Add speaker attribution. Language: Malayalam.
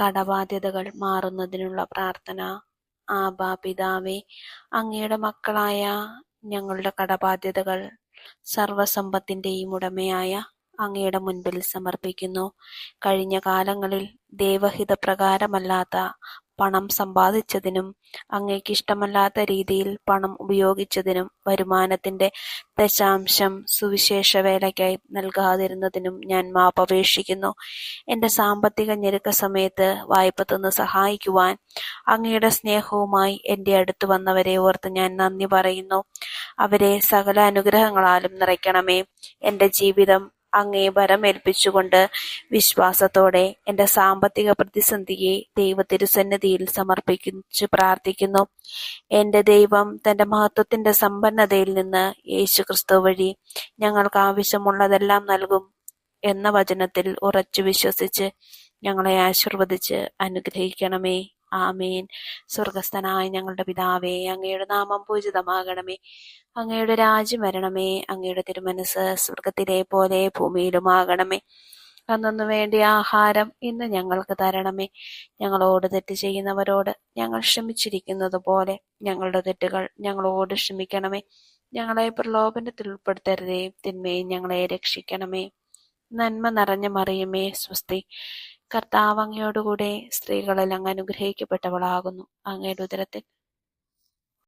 Speaker 1: കടബാധ്യതകൾ മാറുന്നതിനുള്ള പ്രാർത്ഥന. ആബാ പിതാവേ അങ്ങയുടെ മക്കളായ ഞങ്ങളുടെ കടബാധ്യതകൾ സർവസമ്പത്തിന്റെയും ഉടമയായ അങ്ങയുടെ മുൻപിൽ സമർപ്പിക്കുന്നു. കഴിഞ്ഞ കാലങ്ങളിൽ ദൈവഹിതപ്രകാരമല്ലാത്ത പണം സമ്പാദിച്ചതിനും അങ്ങേക്ക് ഇഷ്ടമല്ലാത്ത രീതിയിൽ പണം ഉപയോഗിച്ചതിനും വരുമാനത്തിന്റെ ദശാംശം സുവിശേഷ വേലയ്ക്കായി നൽകാതിരുന്നതിനും ഞാൻ മാപ്പപേക്ഷിക്കുന്നു. എന്റെ സാമ്പത്തിക ഞെരുക്ക സമയത്ത് വായ്പ തന്ന് സഹായിക്കുവാൻ അങ്ങയുടെ സ്നേഹവുമായി എന്റെ അടുത്ത് വന്നവരെ ഓർത്ത് ഞാൻ നന്ദി പറയുന്നു. അവരെ സകല അനുഗ്രഹങ്ങളാലും നിറയ്ക്കണമേ. എന്റെ ജീവിതം അങ്ങേ ഭരമേൽപ്പിച്ചുകൊണ്ട് വിശ്വാസത്തോടെ എന്റെ സാമ്പത്തിക പ്രതിസന്ധിയെ ദൈവ തിരുസന്നിധിയിൽ സമർപ്പിച്ചു പ്രാർത്ഥിക്കുന്നു. എന്റെ ദൈവം തന്റെ മഹത്വത്തിന്റെ സമ്പന്നതയിൽ നിന്ന് യേശു ക്രിസ്തു വഴി ഞങ്ങൾക്ക് ആവശ്യമുള്ളതെല്ലാം നൽകും എന്ന വചനത്തിൽ ഉറച്ചു വിശ്വസിച്ച് ഞങ്ങളെ ആശീർവദിച്ച് അനുഗ്രഹിക്കണമേ. ആമേൻ. സ്വർഗസ്ഥനായ ഞങ്ങളുടെ പിതാവേ അങ്ങയുടെ നാമം പൂജിതമാകണമേ. അങ്ങയുടെ രാജ്യം വരണമേ. അങ്ങയുടെ തിരുമനസ് സ്വർഗത്തിലെ പോലെ ഭൂമിയിലുമാകണമേ. അന്നു വേണ്ടിയ ആഹാരം ഇന്ന് ഞങ്ങൾക്ക് തരണമേ. ഞങ്ങളോട് തെറ്റ് ചെയ്യുന്നവരോട് ഞങ്ങൾ ക്ഷമിച്ചിരിക്കുന്നത് പോലെ ഞങ്ങളുടെ തെറ്റുകൾ ഞങ്ങളോട് ക്ഷമിക്കണമേ. ഞങ്ങളെ പ്രലോഭനത്തിൽ ഉൾപ്പെടുത്തരുതേ. തിന്മയും ഞങ്ങളെ രക്ഷിക്കണമേ. നന്മ നിറഞ്ഞ മറിയുമേ സ്വസ്തി. കർത്താവ് അങ്ങയോടുകൂടെ സ്ത്രീകളിൽ അങ്ങ് അനുഗ്രഹിക്കപ്പെട്ടവളാകുന്നു. അങ്ങയുടെ ഉദരത്തിൽ